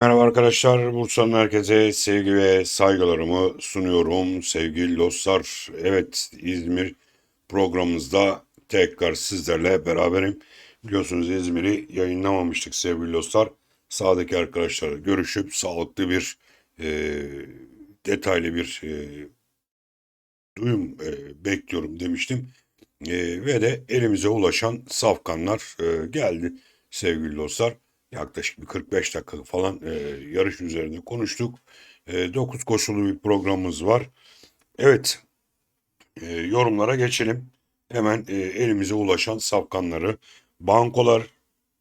Merhaba arkadaşlar, Bursa'nın herkese sevgi ve saygılarımı sunuyorum sevgili dostlar. Evet, İzmir programımızda tekrar sizlerle beraberim. Biliyorsunuz İzmir'i yayınlamamıştık sevgili dostlar. Sağdaki arkadaşlarla görüşüp sağlıklı bir, e, detaylı bir e, duyum e, bekliyorum demiştim. E, ve de elimize ulaşan safkanlar e, geldi sevgili dostlar. Yaklaşık bir 45 dakika falan e, yarış üzerinde konuştuk. E, 9 koşulu bir programımız var. Evet, e, yorumlara geçelim. Hemen e, elimize ulaşan safkanları, bankolar,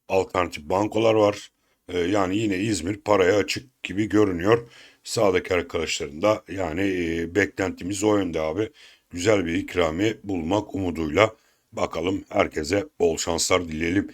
alternatif bankolar var. E, yani yine İzmir paraya açık gibi görünüyor. Sağdaki arkadaşların da yani e, beklentimiz o yönde abi. Güzel bir ikramiye bulmak umuduyla bakalım herkese bol şanslar dileyelim.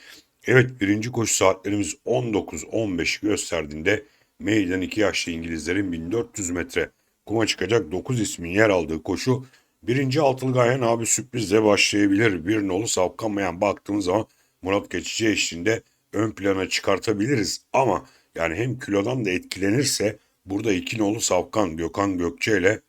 Evet birinci koşu saatlerimiz 19.15 gösterdiğinde meydan 2 yaşlı İngilizlerin 1400 metre kuma çıkacak 9 ismin yer aldığı koşu birinci altılı gayen abi sürprizle başlayabilir. Bir nolu sapkanmayan baktığımız zaman Murat Geçici eşliğinde ön plana çıkartabiliriz. Ama yani hem kilodan da etkilenirse burada iki nolu Savkan Gökhan Gökçe ile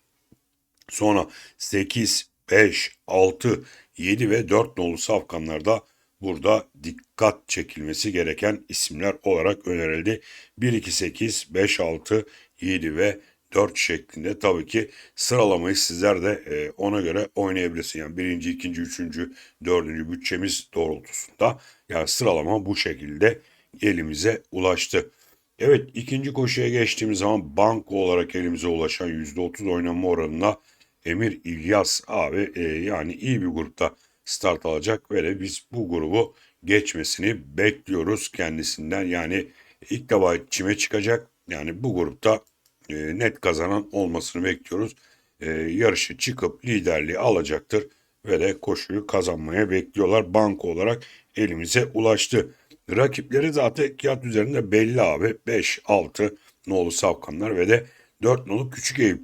sonra 8, 5, 6, 7 ve 4 nolu Safkanlarda burada dikkat çekilmesi gereken isimler olarak önerildi. 1, 2, 8, 5, 6, 7 ve 4 şeklinde tabii ki sıralamayı sizler de e, ona göre oynayabilirsiniz. Yani birinci, ikinci, üçüncü, dördüncü bütçemiz doğrultusunda yani sıralama bu şekilde elimize ulaştı. Evet ikinci koşuya geçtiğimiz zaman banko olarak elimize ulaşan %30 oynanma oranına Emir İlyas abi e, yani iyi bir grupta start alacak ve biz bu grubu geçmesini bekliyoruz kendisinden. Yani ilk defa çime çıkacak. Yani bu grupta e, net kazanan olmasını bekliyoruz. E, yarışı çıkıp liderliği alacaktır ve de koşuyu kazanmaya bekliyorlar. Banko olarak elimize ulaştı. Rakipleri zaten kağıt üzerinde belli abi. 5, 6 nolu Savkanlar ve de 4 nolu Küçük Eyüp.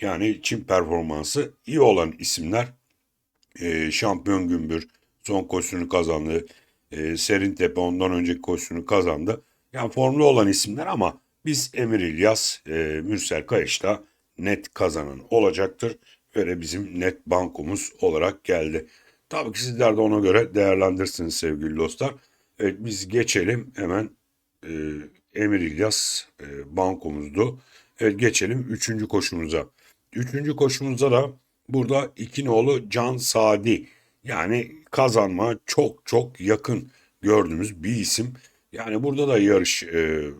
Yani Çin performansı iyi olan isimler. E, şampiyon Gümbür son koşusunu kazandı. E, Serin Tepe ondan önceki koşusunu kazandı. Yani formlu olan isimler ama biz Emir İlyas, e, Mürsel Kayış da net kazanan olacaktır. De bizim net bankomuz olarak geldi. Tabii ki sizler de ona göre değerlendirirsiniz sevgili dostlar. Evet biz geçelim hemen e, Emir İlyas e, bankomuzdu. Evet geçelim üçüncü koşumuza. Üçüncü koşumuzda da burada iki nolu Can Sadi yani kazanma çok çok yakın gördüğümüz bir isim. Yani burada da yarış e,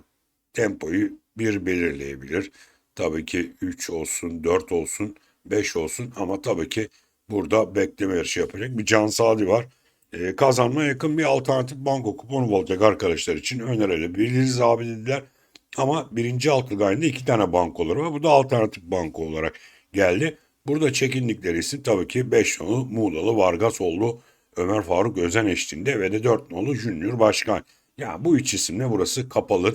tempoyu bir belirleyebilir. Tabii ki 3 olsun, 4 olsun, 5 olsun ama tabii ki burada bekleme yarışı yapacak bir Can Sadi var. E, kazanmaya yakın bir alternatif banko kuponu olacak arkadaşlar için önerebiliriz abi dediler. Ama birinci altı gayinde iki tane bankoları var. Bu da alternatif banko olarak geldi. Burada çekindikleri isim tabii ki 5 nolu Muğlalı Vargas oldu. Ömer Faruk Özen eşliğinde ve de 4 nolu Junior Başkan. Ya bu üç isimle burası kapalı.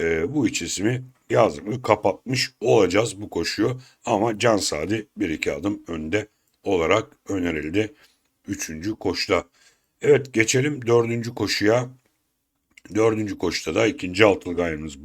Ee, bu üç ismi yazımı kapatmış olacağız bu koşuyu. Ama Can Sadi bir iki adım önde olarak önerildi. Üçüncü koşuda. Evet geçelim dördüncü koşuya. Dördüncü koşuda da ikinci altılı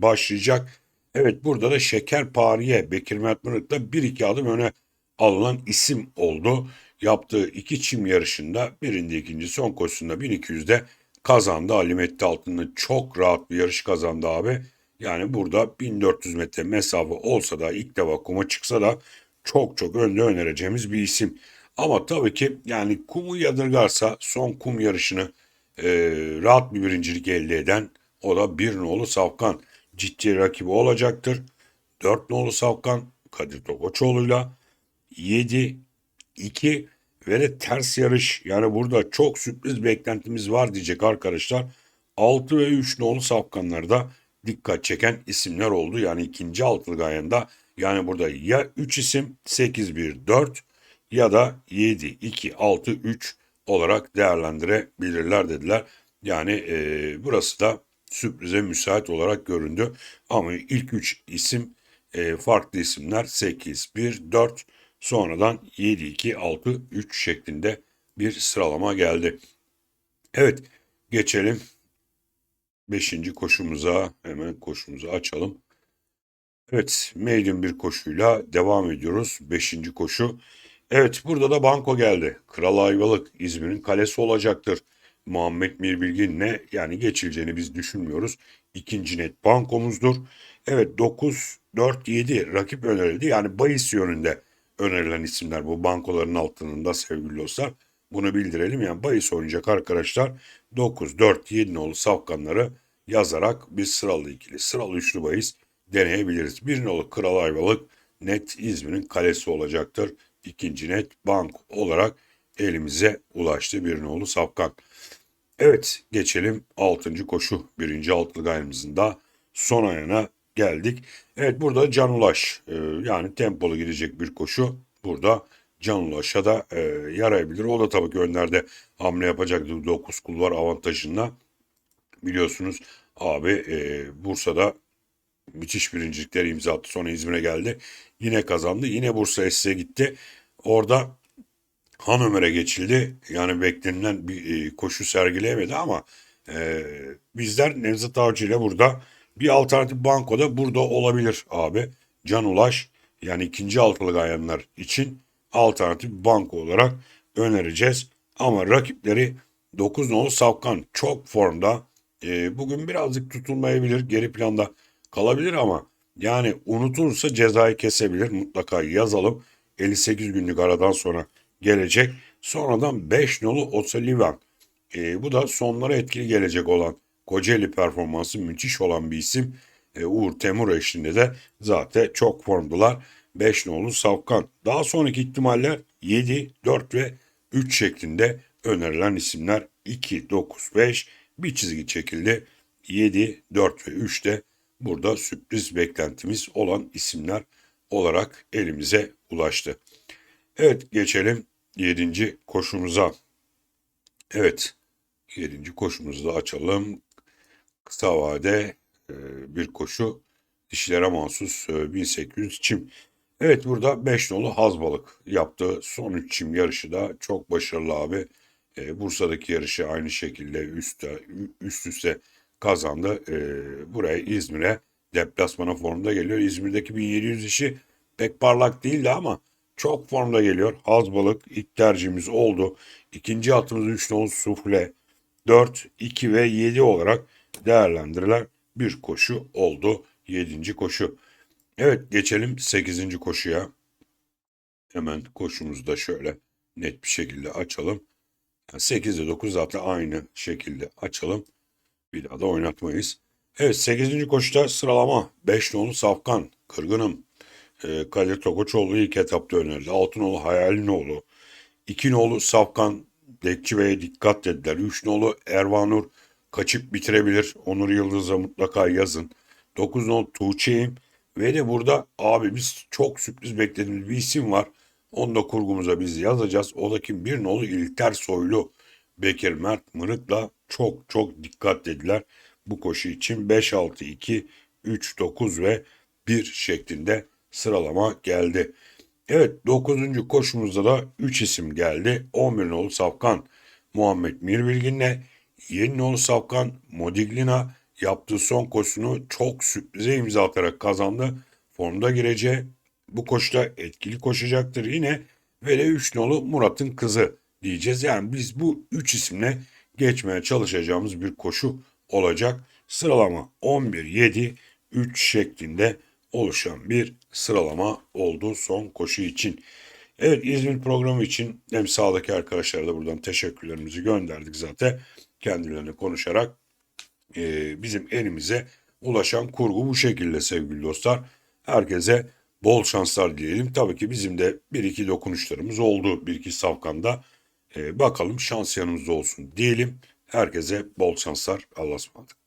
başlayacak. Evet burada da Şekerpariye Bekir Mert Mırık'la bir iki adım öne alınan isim oldu. Yaptığı iki çim yarışında birinde ikinci son koşusunda 1200'de kazandı. Alimetti altında çok rahat bir yarış kazandı abi. Yani burada 1400 metre mesafe olsa da ilk defa kuma çıksa da çok çok önde önereceğimiz bir isim. Ama tabii ki yani kumu yadırgarsa son kum yarışını e, rahat bir birincilik elde eden o da bir nolu Savkan ciddi rakibi olacaktır. Dört nolu Savkan Kadir Tokoçoğlu'yla 7, 2 ve de ters yarış. Yani burada çok sürpriz beklentimiz var diyecek arkadaşlar. 6 ve 3 nolu safkanlarda dikkat çeken isimler oldu. Yani ikinci altılı gayanda yani burada ya 3 isim 8, 1, 4 ya da 7, 2, 6, 3 olarak değerlendirebilirler dediler. Yani e, burası da sürprize müsait olarak göründü. Ama ilk 3 isim e, farklı isimler 8, 1, 4 Sonradan 7-2-6-3 şeklinde bir sıralama geldi. Evet geçelim beşinci koşumuza hemen koşumuzu açalım. Evet, maiden bir koşuyla devam ediyoruz. Beşinci koşu. Evet, burada da banko geldi. Kral Ayvalık İzmir'in kalesi olacaktır. Muhammed Mirbilgin'le yani geçileceğini biz düşünmüyoruz. İkinci net bankomuzdur. Evet 9, 4, 7 rakip önerildi. Yani bahis yönünde önerilen isimler bu bankoların altında sevgili dostlar. Bunu bildirelim. Yani bahis oynayacak arkadaşlar 9, 4, 7 nolu safkanları yazarak bir sıralı ikili, sıralı üçlü bahis deneyebiliriz. Bir nolu Kral Ayvalık net İzmir'in kalesi olacaktır. İkinci net bank olarak elimize ulaştı bir nolu safkan. Evet geçelim 6. koşu. Birinci altılık ayımızın da son ayına geldik. Evet burada Can Ulaş e, yani tempolu gidecek bir koşu. Burada Can Ulaş'a da e, yarayabilir. O da tabii ki önlerde hamle yapacaktı 9 kulvar avantajında. Biliyorsunuz abi e, Bursa'da müthiş birincilikler imza attı. Sonra İzmir'e geldi. Yine kazandı. Yine Bursa SS'e gitti. Orada Han Ömer'e geçildi. Yani beklenilen bir koşu sergileyemedi ama e, bizler Nevzat Avcı ile burada bir alternatif bankoda burada olabilir abi. Can Ulaş yani ikinci altılık ayanlar için alternatif banko olarak önereceğiz. Ama rakipleri 9 nolu Savkan çok formda. E, bugün birazcık tutulmayabilir. Geri planda kalabilir ama yani unutulursa cezayı kesebilir. Mutlaka yazalım. 58 günlük aradan sonra gelecek. Sonradan 5 nolu O'Sullivan. E, bu da sonlara etkili gelecek olan Kocaeli performansı müthiş olan bir isim. E, Uğur Temur eşliğinde de zaten çok formdular. 5 nolu Savkan. Daha sonraki ihtimaller 7, 4 ve 3 şeklinde önerilen isimler 2, 9, 5 bir çizgi çekildi. 7, 4 ve 3 de burada sürpriz beklentimiz olan isimler olarak elimize ulaştı. Evet geçelim 7. koşumuza. Evet 7. koşumuzu da açalım. Kısa vade e, bir koşu dişilere mahsus e, 1800 çim. Evet burada 5 nolu Hazbalık yaptı. Son 3 çim yarışı da çok başarılı abi. E, Bursa'daki yarışı aynı şekilde üstte, üst üste kazandı. E, buraya İzmir'e deplasmana formda geliyor. İzmir'deki 1700 işi pek parlak değildi ama çok formda geliyor. Hazbalık ilk tercihimiz oldu. İkinci atımız 3 nolu Sufle. 4, 2 ve 7 olarak değerlendirilen bir koşu oldu. 7. koşu. Evet geçelim 8. koşuya. Hemen koşumuzu da şöyle net bir şekilde açalım. Yani 8 ile 9 zaten aynı şekilde açalım. Bir daha da oynatmayız. Evet 8. koşuda sıralama 5 nolu Safkan, Kırgınım, e, Kadir Tokoçoğlu ilk etapta önerdi. Altınoğlu Hayalinoğlu, 2 nolu Safkan, Bekçi Bey'e dikkat dediler. 3 nolu Ervanur kaçıp bitirebilir. Onur Yıldız'a mutlaka yazın. 9 nolu Tuğçe'yim. Ve de burada abi biz çok sürpriz beklediğimiz bir isim var. Onu da kurgumuza biz yazacağız. O da kim? Bir nolu İlter Soylu. Bekir Mert Mırık'la çok çok dikkat dediler. Bu koşu için 5, 6, 2, 3, 9 ve 1 şeklinde sıralama geldi. Evet 9. koşumuzda da 3 isim geldi. 11 nolu Safkan Muhammed Mirbilgin'le 7 nolu Safkan Modiglina yaptığı son koşusunu çok sürprize imza atarak kazandı. Formda gireceği bu koşuda etkili koşacaktır yine ve de 3 nolu Murat'ın kızı diyeceğiz. Yani biz bu 3 isimle geçmeye çalışacağımız bir koşu olacak. Sıralama 11-7-3 şeklinde oluşan bir sıralama oldu son koşu için. Evet İzmir programı için hem sağdaki arkadaşlara da buradan teşekkürlerimizi gönderdik zaten. Kendilerine konuşarak e, bizim elimize ulaşan kurgu bu şekilde sevgili dostlar. Herkese bol şanslar dileyelim. Tabii ki bizim de bir iki dokunuşlarımız oldu bir iki safkanda. E, bakalım şans yanımızda olsun diyelim. Herkese bol şanslar. Allah'a ısmarladık.